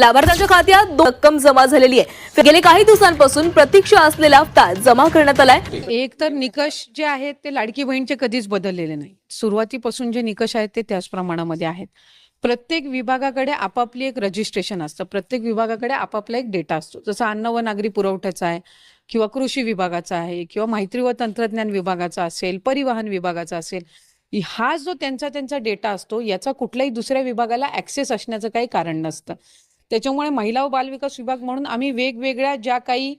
लाभार्थ्यांच्या खात्यात रक्कम जमा झालेली आहे. गेले काही दिवसांपासून प्रतीक्षा असलेला हप्ता जमा करण्यात आलाय. एक तर निकष जे आहेत ते लाडकी बहीणचे कधीच बदललेले नाही सुरुवातीपासून जे निकष आहेत ते त्याच प्रमाणामध्ये आहेत. प्रत्येक विभागाकडे आपापली एक रजिस्ट्रेशन असतं. प्रत्येक विभागाकडे आपापला एक डेटा असतो. जसं अन्न व नागरी पुरवठ्याचा आहे किंवा कृषी विभागाचा आहे किंवा माहिती व तंत्रज्ञान विभागाचा असेल परिवहन विभागाचा असेल हा जो त्यांचा त्यांचा डेटा असतो याचा कुठल्याही दुसऱ्या विभागाला ऍक्सेस असण्याचं काही कारण नसतं. त्याच्यामुळे महिला व बालविकास विभाग म्हणून आम्ही वेगवेगळ्या ज्या काही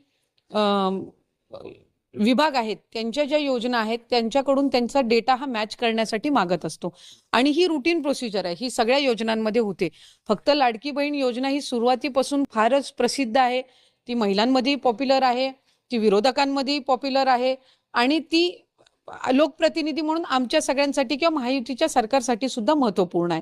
विभाग आहेत त्यांच्या ज्या योजना आहेत त्यांच्याकडून त्यांचा डेटा हा मॅच करण्यासाठी मागत असतो. आणि ही रुटीन प्रोसिजर आहे. ही सगळ्या योजनांमध्ये होते. फक्त लाडकी बहीण योजना ही सुरुवातीपासून फारच प्रसिद्ध आहे. ती महिलांमध्येही पॉप्युलर आहे. ती विरोधकांमध्येही पॉप्युलर आहे. आणि ती लोकप्रतिनिधी म्हणून आमच्या सगळ्यांसाठी किंवा महायुतीच्या सरकारसाठी सुद्धा महत्त्वपूर्ण आहे.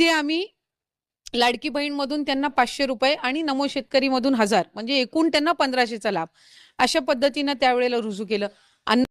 ते आम्ही लाडकी बहीणमधून त्यांना पाचशे रुपये आणि नमो शेतकरी मधून हजार म्हणजे एकूण त्यांना पंधराशेचा लाभ. अशा पद्धतीनं त्यावेळेला रुजू केलं. अन्न